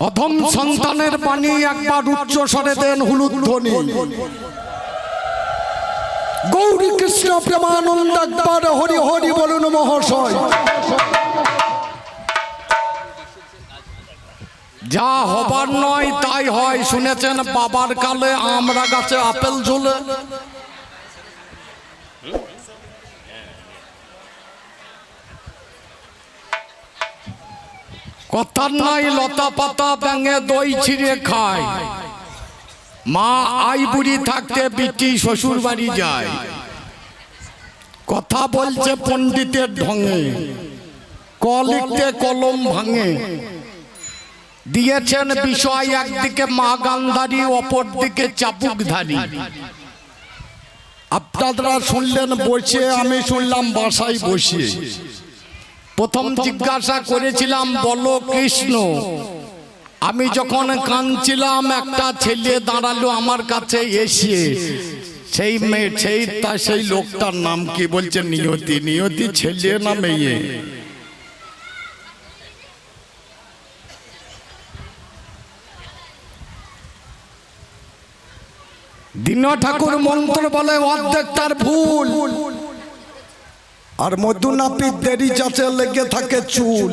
অধম সন্তানের বাণী একবার উচ্চ স্বরে দেন হুলুধ্বনি গৌরী কৃষ্ণ প্রেমানন্দ একবার হরি হরি বলুন মহাশয়। যা হবার নয় তাই হয় শুনেছেন বাবার কালে আমরা গাছে আপেল ঝুলে। কথার নাই লতা পাতা ব্যাঙে দই ছিঁড়ে খায়। মা আই বুড়ি থাকতে বিটি শ্বশুর বাড়ি যায়। কথা বলছে পণ্ডিতের ঢঙে ক লিখতে কলম ভাঙে। দিয়েছেন বিষয় একদিকে মা গান্ধারি, অপর দিকে চাপুকধারী আপনারা শুনলেন বসে, আমি শুনলাম বাসায় বসে। প্রথম জিজ্ঞাসা করেছিলাম বলো কৃষ্ণ আমি যখন কাঁদছিলাম একটা ছেলে দাঁড়াল আমার কাছে এসে সেই মেয়ে সেই তা সেই লোকটার নাম কি বলছে? নিয়তি নিয়তি ছেলে না মেয়ে? দীন ঠাকুর মন্ত্র বলে অর্ধেক তার ভুল। আর মধুনাপির দেরি চাচে লেগে থাকে চুল।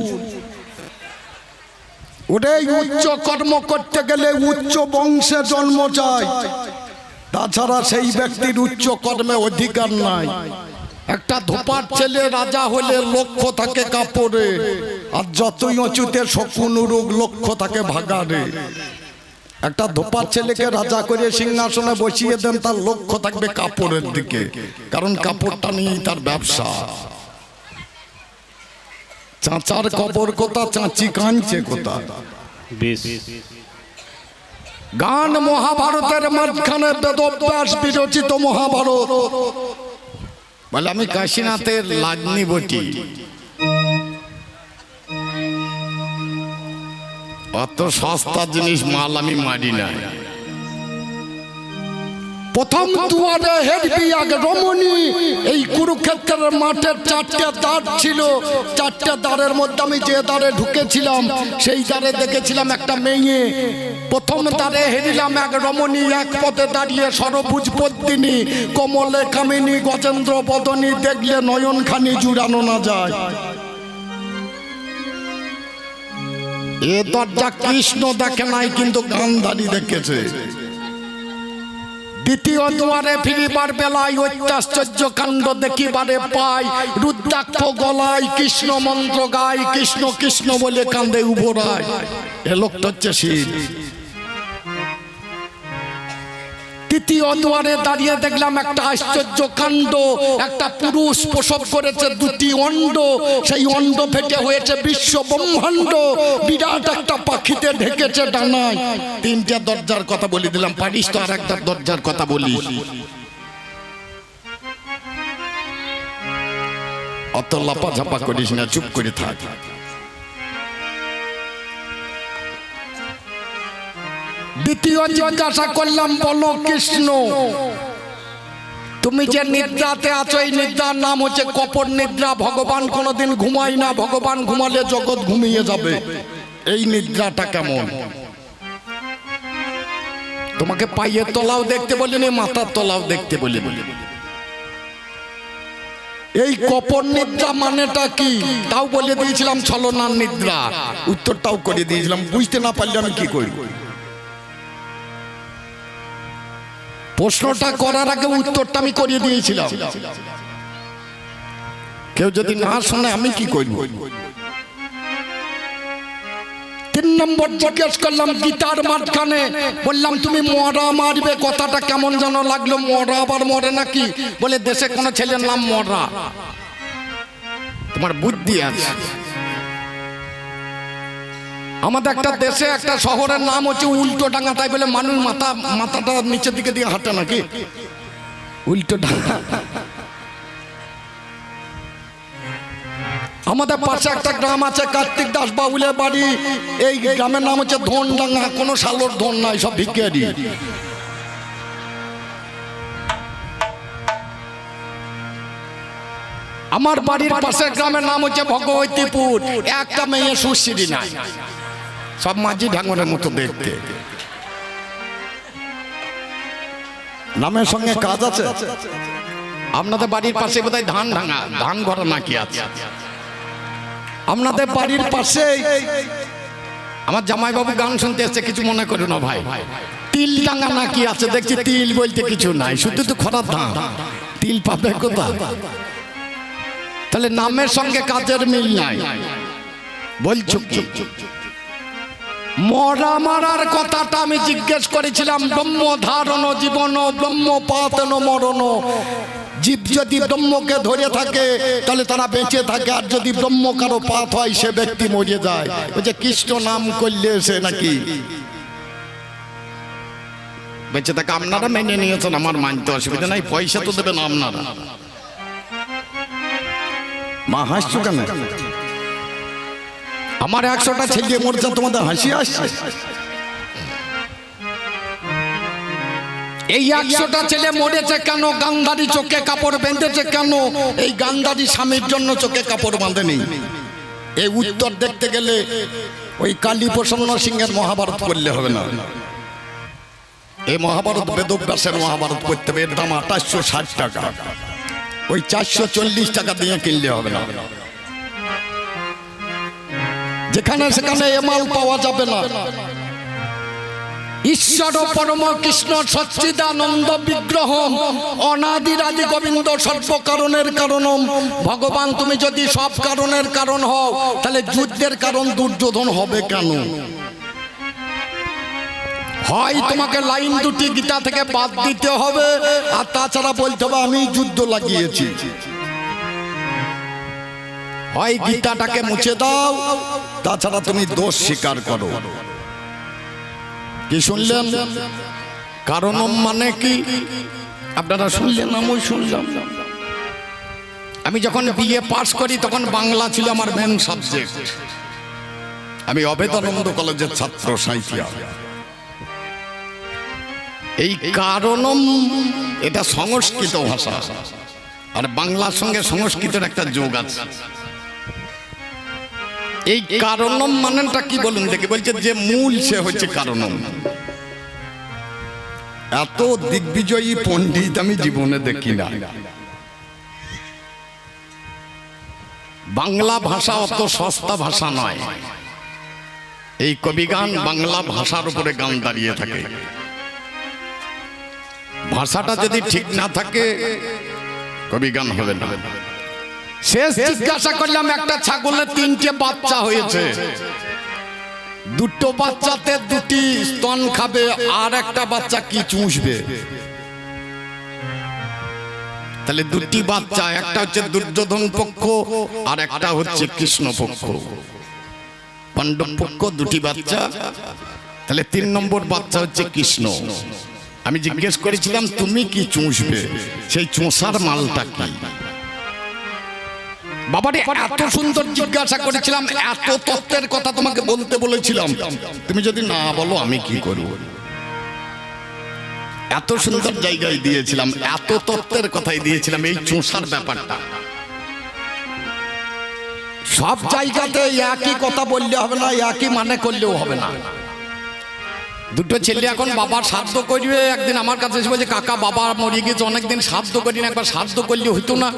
ওটাই উচ্চ কর্ম করতে গেলে উচ্চ বংশে জন্ম চাই তাছাড়া সেই ব্যক্তির উচ্চ কর্মে অধিকার নাই। একটা ধোপার ছেলে রাজা হলে লক্ষ্য থাকে কাপড়ে, আর যতই অচুতে শকুন উরুক লক্ষ্য থাকে ভাগারে একটা ধোপার ছেলেকে রাজা করে সিংহাসনে বসিয়ে দেন তার লক্ষ্য থাকবে কাপড়ের দিকে। কারণ কাপড়টা নিয়েই তার ব্যবসা। চাচার কবর কোথা চাঁচি কাঁদছে কোথা? গান মহাভারতের মাঝখানে বেদব্যাস বিরচিত মহাভারত। বলে আমি কাশীনাথের লাগনি বটি। অত সস্তা জিনিস মাল আমি মারি না। প্রথম দুয়ারে হেডবি আগে রমণী এই কুরুক্ষেত্রের মাঠের চারটে দ্বার ছিল। চারটে দ্বারের মধ্যে আমি যে দ্বারে ঢুকেছিলাম সেই দ্বারে দেখেছিলাম একটা মেয়ে। প্রথম দ্বারে হেরিলাম এক রমণী এক পথে দাঁড়িয়ে সরভুজ পদ্মিনী কমলে কামিনী গজেন্দ্র বদনী দেখলে নয়নখানি জুড়ানো না যায়। এ দরজা কৃষ্ণ দেখে নাই, কিন্তু গান্ধারী দেখেছে। দ্বিতীয় দুয়ারে ফিরিবার বেলায় অত্যাশ্চর্য কাণ্ড দেখিবারে পাই, রুদ্রাক্ষ গলায় কৃষ্ণ মন্ত্র গায়, কৃষ্ণ কৃষ্ণ বলে কান্দে উভরায়। এ লোকটা হচ্ছে শিব। দুয়ারে দাঁড়িয়ে দেখলাম একটা আশ্চর্য কাণ্ড। একটা পুরুষ প্রসব করেছে দুটি সেই ফেটে হয়েছে বিশ্ব ব্রহ্মাণ্ড। বিরাট একটা পাখিতে ঢেকেছে ডানায়। তিনটা দরজার কথা বলে দিলাম। পারিস তো আর একটা দরজার কথা বলি। অত লাপা ঝাপা করিস না, চুপ করে থাক। দ্বিতীয় জিজ্ঞাসা করলাম, বলো কৃষ্ণ। তুমি যে নিদ্রাতে আছো, এই নিদ্রার নাম হচ্ছে কপট নিদ্রা। ভগবান কোনোদিন ঘুমায় না, ভগবান ঘুমালে জগৎ ঘুমিয়ে যাবে। এই নিদ্রাটা কেমন? তোমাকে পায়ের তলাও দেখতে বলিনি, মাথার তলাও দেখতে বলিনি। এই কপর নিদ্রা মানেটা কি? তাও বলে দিয়েছিলাম ছলনার নিদ্রা। উত্তরটাও করে দিয়েছিলাম, বুঝতে না পারলে আমি কি করব প্রশ্নটা করার আগে উত্তরটা আমি করিয়ে দিয়েছিলাম। কেউ যদি না শোনে, আমি কি করব? তিন নম্বর জিজ্ঞেস করলাম, গীতার মাঝখানে। বললাম, তুমি মরা মারবে। কথাটা কেমন যেন লাগল, মরা আবার মরে নাকি? বলে, দেশে কোনো ছেলের নাম মরা। তোমার বুদ্ধি আছে। আমাদের একটা দেশে একটা শহরের নাম হচ্ছে উল্টো ডাঙ্গা তাই বলে মানুষ মাথা মাথাটা নিচের দিকে দিয়ে হাঁটে নাকি? উল্টো ডাঙ্গা আমাদের পাশে একটা গ্রাম আছে কার্তিক দাস বাবুলের বাড়ি। এই গ্রামের নাম হচ্ছে ধনডাঙ্গা কোনো সালোর ধন নাই সব ভিক্ষারি। আমার বাড়ির পাশের গ্রামের নাম হচ্ছে ভগবতীপুর। একটা মেয়ে সুশ্রী নাই। সব মাঝি ঢাঙরের মতো দেখতে। নামের সঙ্গে কাজ আছে? আপনাদের বাড়ির পাশে বোধহয় ধান ভাঙা ধান ঘর নাকি আছে? আপনাদের বাড়ির পাশে আমার জামাইবাবু গান শুনতে এসছে কিছু মনে করো না ভাই। তিল ডাঙ্গা নাকি আছে? দেখছি তিল বলতে কিছু নাই শুধু তো খরার ধান। তিল পাবে কোথায়? তাহলে নামের সঙ্গে কাজের মিল নাই। বলছো কি? মরা মারার কথাটা আমি জিজ্ঞেস করেছিলাম ব্রহ্ম ধারণ জীবন ব্রহ্ম পাতন মরণ। জীব যদি ব্রহ্মকে ধরে থাকে, তাহলে তারা বেঁচে থাকে, আর যদি ব্রহ্ম কারও পাত হয়, সে ব্যক্তি মরে যায়। ওই যে কৃষ্ণ নাম করলে সে নাকি? বেঁচে থাকে, আপনারা মেনে নিয়েছেন, আমার মানতে অসুবিধা নাই, পয়সা তো দেবেন আপনারা। মা হাসছো কেন? আমার একশোটা ছেলে মরছে তোমাদের হাসি আসছে। এই একশোটা ছেলে মরেছে কেন? গান্ধারি চোখে কাপড় বেঁধেছে কেন? এই গান্ধারি স্বামীর জন্য চোখে কাপড় বাঁধেনি। এই উত্তর দেখতে গেলে ওই কালী প্রসন্ন সিংহের মহাভারত করলে হবে না। এই মহাভারত বেদব্যাসের মহাভারত করতে হবে, এর দাম আঠাশশো ষাট টাকা। ওই চারশো চল্লিশ টাকা দিয়ে কিনলে হবে না। যেখানে সেখানে এমাল পাওয়া যাবে না। ঈশ্বর পরম কৃষ্ণ সচ্চিদানন্দ বিগ্রহ অনাদিরাদি গোবিন্দ সর্ব কারণের কারণ। ভগবান, তুমি যদি সব কারণের কারণ হও, তাহলে যুদ্ধের কারণ দুর্যোধন হবে কেন? হয় তোমাকে লাইন দুটি গীতা থেকে বাদ দিতে হবে, আর তাছাড়া বলতে হবে, আমি যুদ্ধ লাগিয়েছি। হয় গীতাটাকে মুছে দাও, তাছাড়া তুমি দোষ স্বীকার করো। কি শুনলেন? কারণ মানে কি? আপনারা শুনলেন আমি শুনলাম। আমি যখন বিএ পাস করি, তখন বাংলা ছিল আমার মেন সাবজেক্ট আমি অবেদানন্দ কলেজের ছাত্র সাহিত্য এই কারণম, এটা সংস্কৃত ভাষা। আর বাংলার সঙ্গে সংস্কৃতের একটা যোগ আছে। এই কারণম মানেটা কি বলুন? দেখি বলছে যে মূল সে হচ্ছে কারণম। এত দিগ্বিজয়ী পণ্ডিত আমি জীবনে দেখি না। বাংলা ভাষা অত সস্তা ভাষা নয়। এই কবিগান বাংলা ভাষার উপরে গান দাঁড়িয়ে থাকে। ভাষাটা যদি ঠিক না থাকে, কবিগান হবে না। শেষ জিজ্ঞাসা করলাম একটা ছাগলের তিনটে বাচ্চা হয়েছে। দুটো বাচ্চাতে দুটি স্তন খাবে আর একটা বাচ্চা কি চুষবে? তাহলে দুটি বাচ্চা একটা হচ্ছে দুর্যোধন পক্ষ আর একটা হচ্ছে কৃষ্ণ পক্ষ। পাণ্ডব পক্ষ দুটি বাচ্চা তাহলে তিন নম্বর বাচ্চা হচ্ছে কৃষ্ণ। আমি জিজ্ঞেস করেছিলাম তুমি কি চুষবে? সেই চোষার মালটা কি? এত সুন্দর জিজ্ঞাসা করেছিলাম এত তত্ত্বের কথা তোমাকে বলতে বলেছিলাম। তুমি যদি না বলো আমি কি করব? এত সুন্দর জায়গায় দিয়েছিলাম এত তত্ত্বের কথাই দিয়েছিলাম এই চোষার ব্যাপারটা। সব জায়গাতে একই কথা বললে হবে না একই মানে করলেও হবে না। দুটো ছেলে এখন বাবার শ্রাদ্ধ করবে। একদিন আমার কাছে এসে বলছে কাকা বাবা মরে গেছে অনেকদিন শ্রাদ্ধ করি না একবার শ্রাদ্ধ করলে হইতো না।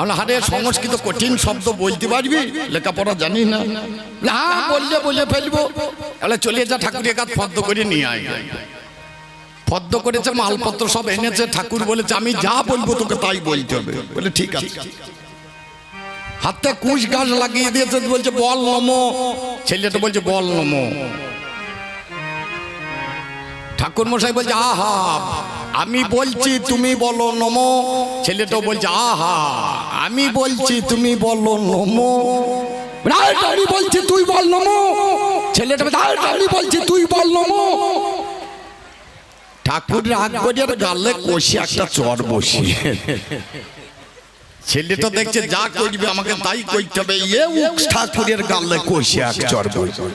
আমরা হারে সংস্কৃত কঠিন শব্দ বলতে পারবি? লেখাপড়া জানি না। হ্যাঁ বললে বলে ফেলব। তাহলে চলে যা ঠাকুরের কাজ ফদ্দ করে নিয়ে আয়। ফদ্দ করেছে মালপত্র সব এনেছে ঠাকুর বলেছে আমি যা বলব তোকে তাই বলতে হবে। বলে ঠিক আছে। হাতে কুশ গাছ লাগিয়ে দিয়েছে বলছে বল নমো। ছেলেটা বলছে বল নমো। ঠাকুর মশাই বলছে আহা আমি বলছি তুমি বলো নমো। ছেলেটাও বলছে আহা আমি বলছি তুমি বলো নমো। আমি বলছি তুই বল নমো। ছেলেটা আমি বলছি তুই বল নমো। ঠাকুর রাগ করে গালে কষি একটা চর বসিয়ে ছেলেটা দেখছে যা করবে আমাকে তাই করতে হবে। এ ঠাকুরের গালে কষি এক চর বসিয়ে।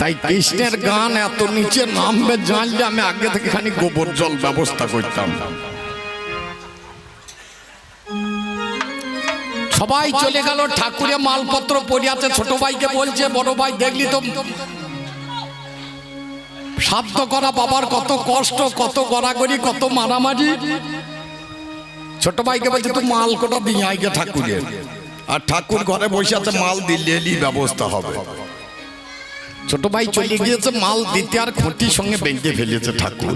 তাই কৃষ্ণের গান এত নিচে নামবে, জানলে আমি আগে থেকে খানি গোবর জল ব্যবস্থা করতাম। সবাই চলে গেল, ঠাকুরে মালপত্র পড়িয়াছে, ছোট ভাইকে বলছে, বড় ভাই দেখলি তো। সাধ্য করা বাবার কত কষ্ট, কত গড়াগড়ি, কত মারামারি। ছোট ভাইকে বলছে, তুই মাল কোটা দিয়ে আইগে ঠাকুরের। আর ঠাকুর ঘরে বসে আছে, মাল দিলে ব্যবস্থা হবে। ছোট ভাই চলে গিয়েছে মাল দিতে আর খুঁটির সঙ্গে বেঁধে ফেলেছে ঠাকুর।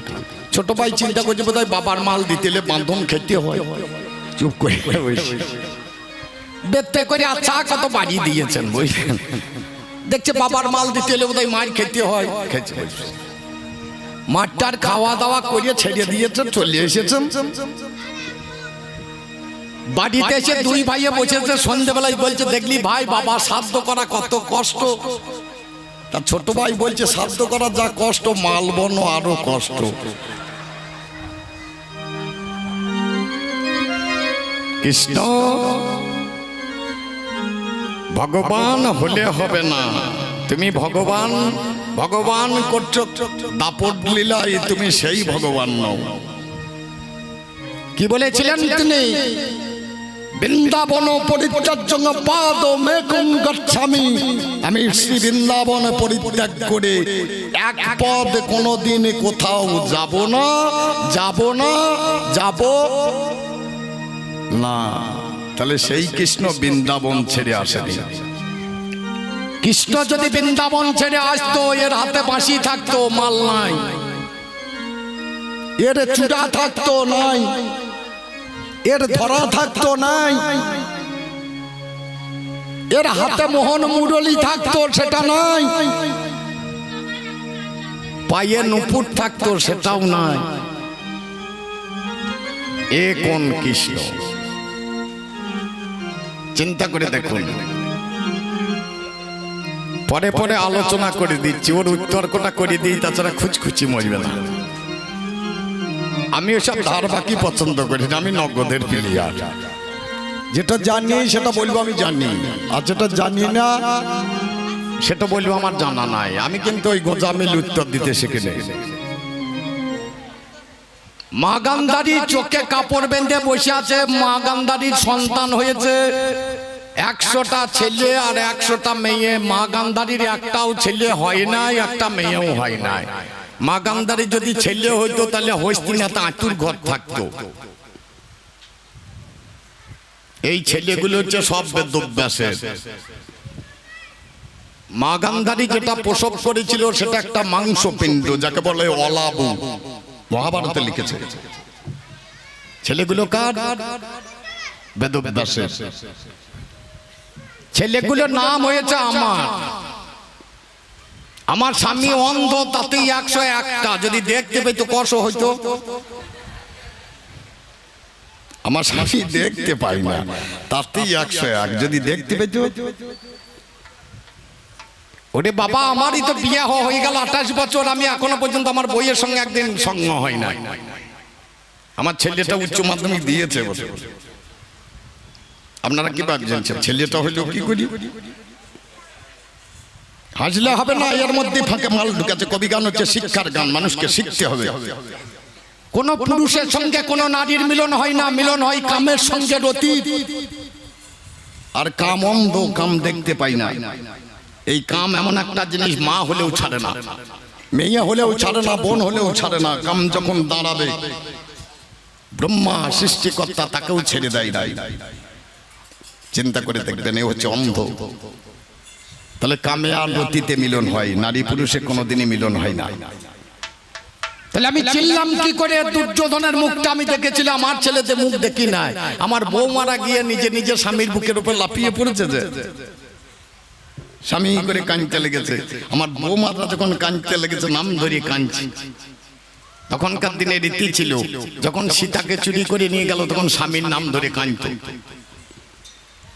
ছোট ভাই চিন্তা করছে বোধহয় বাবার মাল দিতে এলে বাঁধন খেতে হয়। চুপ করে। বেতে করে আচ্ছা কত বাড়ি দিয়েছেন বুঝলেন? দেখছে বাবার মাল দিতে এলে বোধহয় মার খেতে হয়। খেতে মাঠটার খাওয়া দাওয়া করে ছেড়ে দিয়েছেন চলে এসেছেন বাড়িতে এসে দুই ভাইয়ে বসেছে সন্ধ্যেবেলায় বলছে দেখলি ভাই বাবা শ্রাদ্ধ করা কত কষ্ট। তা ছোট ভাই বলছে শ্রাদ্ধ করা যা কষ্ট মাল বনো আরও কষ্ট। কৃষ্ণ, ভগবান হলে হবে না। তুমি ভগবান ভগবান করছ, দাপট লীলায় তুমি সেই ভগবান নও। কি বলেছিলেন তিনি? বৃন্দাবন পরিত্যাজ্য পাদ মেকুম গচ্ছামি। আমি শ্রী বৃন্দাবন পরিত্যাগ করে এক পদ কোনোদিন কোথাও যাব না যাব না যাব না। তাহলে সেই কৃষ্ণ বৃন্দাবন ছেড়ে আসেনি। কৃষ্ণ যদি বৃন্দাবন ছেড়ে আসতো এর হাতে বাঁশি থাকতো মাল নাই। এর চূড়া থাকতো নাই। এর ধরা থাকতো নাই। এর হাতে মোহন মুরলি থাকতো, সেটা নাই। পায়ে নুপুর থাকতো, সেটাও নাই। এ কোন কৃষ্ণ? চিন্তা করে দেখুন। পরে পরে আলোচনা করে দিচ্ছি, ওর উত্তরকটা করে দিই, তাছাড়া খুচখুচি মরবে না। আমি ওসব ধার বাকি পছন্দ করি, না, আমি নগদের প্লেয়ার। যেটা জানি, সেটা বলব আমি জানি। আর যেটা জানি না, সেটা বলব আমার জানা নাই। আমি কিন্তু ওই গোজামিল উত্তর দিতে শিখে নেই। মা গান্ধারী চোখে কাপড় বেঁধে বসে আছে, মা গান্ধারীর সন্তান হয়েছে। একশোটা ছেলে আর একশোটা মেয়ে। মা গান্ধারীর একটাও ছেলে হয় নাই, একটা মেয়েও হয় নাই। মা গান্ধারী যদি ছেলে হইতো তাহলে হস্তিনাথ আতুর ঘর থাকতো। এই ছেলেগুলো হচ্ছে সব বেদব্যাসের। মা গান্ধারী যেটা প্রসব করেছিল সেটা একটা মাংস পিণ্ড যাকে বলে অলাবু। মহাভারতে লিখেছে। ছেলেগুলো কার? বেদব্যাসের। ছেলেগুলোর নাম হয়েছে আমার। আমার স্বামী অন্ধ তাতেই একশো একটা। যদি দেখতে পেত কষ হইতো। আমার স্বামী দেখতে পাই না। তাতেই একশো এক। যদি দেখতে পেত। ওরে বাবা আমারই তো বিয়ে হয়ে গেল। আঠাশ বছর আমি এখনও পর্যন্ত আমার বইয়ের সঙ্গে একদিন সঙ্গ হয় না আমার ছেলেটা উচ্চ মাধ্যমিক দিয়েছে। আপনারা কি ভাবছেন ছেলেটা হইল কি করি? হাসলে হবে না, এর মধ্যে ফাঁকে মাল ঢুকেছে, কবি গান হচ্ছে শিক্ষার গান, মানুষকে শিখতে হবে। কোন পুরুষের সঙ্গে কোন নারীর মিলন হয় না, মিলন হয় কামের সঙ্গে আর কাম অন্ধ, কাম দেখতে পাই না। এই কাম এমন একটা জিনিস, মা হলেও ছাড়ে না, মেয়ে হলেও ছাড়ে না, বোন হলেও ছাড়ে না, কাম যখন দাঁড়াবে, ব্রহ্মা, সৃষ্টিকর্তা তাকেও ছেড়ে দেয় চিন্তা করে দেখবেন, এ হচ্ছে অন্ধ। তাহলে কামে আর রতিতে মিলন হয় নারী পুরুষে কোনোদিনই মিলন হয় না। তাহলে আমি চিনলাম কি করে দুর্যোধনের মুখটা আমি দেখেছিলাম আমার ছেলেতে মুখ দেখি নাই। আমার বউ মারা গিয়ে নিজে নিজে স্বামীর বুকের উপর লাফিয়ে পড়েছে যে। স্বামী করে কাঁদতে লেগেছে। আমার বউ মাতা যখন কাঁদতে লেগেছে নাম ধরিয়ে কাঁদছি। তখনকার দিনে রীতি ছিল যখন সীতাকে চুরি করে নিয়ে গেল তখন স্বামীর নাম ধরে কাঁদত।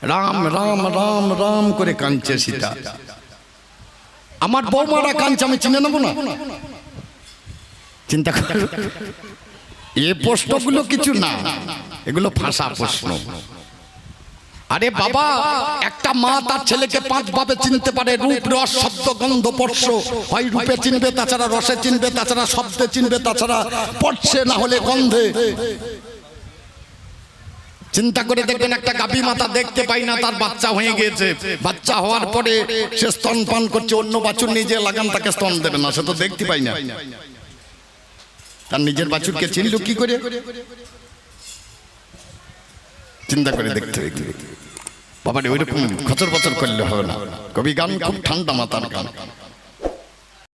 রাম রাম রাম রাম করে কাঁদছে সীতা। আমার বৌমারা কাঁদছে আমি চিনে নেব না? চিন্তা কর। এ প্রশ্নগুলো কিছু না। এগুলো ফাঁসা প্রশ্ন। আরে বাবা একটা মা তার ছেলেকে পাঁচ ভাবে চিনতে পারে রূপ রস শব্দ গন্ধ স্পর্শ হয় রূপে চিনবে তাছাড়া রসে চিনবে তাছাড়া শব্দে চিনবে তাছাড়া স্পর্শে না হলে গন্ধে। চিন্তা করে দেখবেন একটা গাভী মাতা দেখতে পাই না, তার বাচ্চা হয়ে গিয়েছে। বাচ্চা হওয়ার পরে সে স্তন পান করছে, অন্য বাছুর নিজে লাগান, তাকে স্তন দেবে না, সে তো দেখতে পাই না। তার নিজের বাছুরকে চিনল কি করে? চিন্তা করে দেখতে বাবা ওইরকম খচর পচর করলে হবে না। কবি গান খুব ঠান্ডা মাতার গান।